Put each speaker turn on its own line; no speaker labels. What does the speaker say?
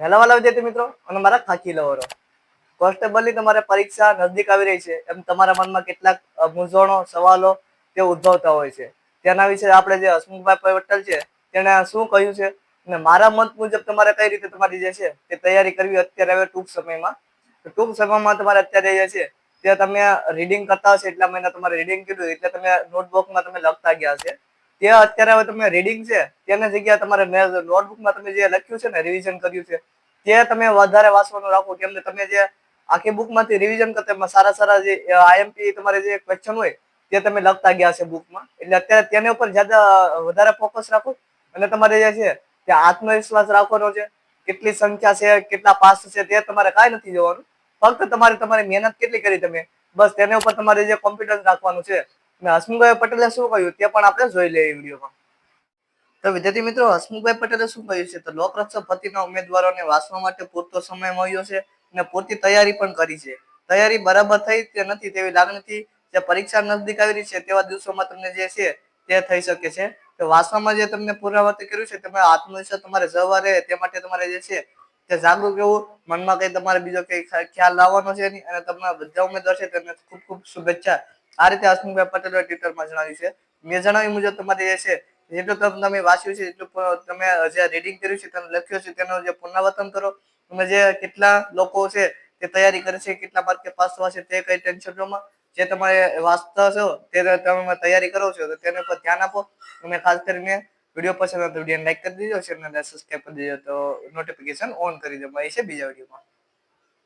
Hello વાલા વિદ્યાર્થી મિત્રો, અને મારા ખાકી લવરો. કોન્સ્ટેબલની તમારે પરીક્ષા નજદીક આવી રહી છે. એમ તમારા મનમાં કેટલાક મૂંઝવણો, સવાલો તે ઉદ્ભવતા હોય છે. તેના વિશે આપણે જે હસમુખભાઈ પટેલ છે, તેણે શું કહ્યું છે? અને મારા મત મુજબ તમારે કઈ રીતે તમારી જે છે, તે તૈયારી કરવી અત્યારે હવે ટૂંક સમયમાં. ટૂંક સમયમાં તમારે અત્યારે જે છે તે તમે રીડિંગ કરતા હશે, એટલા મહિના તમારે રીડિંગ કર્યું, એટલે તમે નોટબુકમાં તમે લખતા ગયા છે તે અત્યારે હવે તમે રીડિંગ છે, તેના જગ્યાએ તમારે નોટબુકમાં તમે જે લખ્યું છે ને રિવિઝન કર્યું છે, તે તમે વધારે વાંચવાનું રાખો, કેમ કે તમે જે આખી બુકમાંથી રિવિઝન કરતા સારા સારા જે આઈએમપી તમારે જે ક્વેશ્ચન હોય, તે તમે લખતા ગયા છે બુકમાં એટલે અત્યારે તેના ઉપર જ્યાદા વધારે ફોકસ રાખો. અને તમારે જે છે, તે આત્મવિશ્વાસ રાખવાનો છે, કેટલી સંખ્યા છે, કેટલા પાસ છે, તે તમારે કાંઈ નથી જોવાનું. ફક્ત તમારે, તમારી મહેનત કેટલી કરી તમે. બસ તેના ઉપર તમારે જે કોન્ફિડન્સ રાખવાનું છે હસમુખભાઈ પટેલે શું કહ્યું? તે પણ આપણે જોઈ લઈએ વિડીયોમાં. તો વિદ્યાર્થી મિત્રો, હસમુખભાઈ પટેલે શું કહ્યું છે? તો લોકરક્ષક ભરતીના ઉમેદવારોને વાંચવા માટે પૂરતો સમય મળ્યો છે અને પૂરતી તૈયારી પણ કરી છે. તૈયારી બરાબર થઈ તે નથી તેવી લાગણીથી જે પરીક્ષા નજદીક આવી રહી છે તેવા દિવસોમાં તમને જે છે તે થઈ શકે છે. તો વાંચવામાં જે તમને પુનરાવર્તન કર્યું છે તમારે આત્મવિશ્વાસ તમારે જવા રહે, તે માટે તમારે જે છે તે જાગૃત રહેવું, મનમાં કઈ તમારે બીજો કઈ ખ્યાલ લાવવાનો છે અને તમારા બધા ઉમેદવાર છે તેમને ખૂબ ખૂબ શુભેચ્છા આ રીતે હસમુખભાઈ પટેલે ટ્વિટરમાં જણાવ્યું છે. મેં જણાવ્યું મુજબ તમારે જે છે, જેટલું તમે વાંચ્યું છે, એટલું તમે જે રીડિંગ કર્યું છે તમે લખ્યું છે, તેનું જે પુનરાવર્તન કરો. તમે જે કેટલા લોકો છે, તે તૈયારી કરે છે, કેટલા માર્કે પાસ થવા છે, તે કઈ ટેન્શનોમાં જે તમારે વાંચતા છો, તે તમે તૈયારી કરો છો, તો તેના પર ધ્યાન આપો. તમે ખાસ કરીને વીડિયો પસંદ આવે તો વીડિયો લાઈક કરી દેજો ચેનલને સબસ્ક્રાઈબ કરી દેજો, તો નોટિફિકેશન ઓન કરી દો મળે છે બીજા વિડીયોમાં.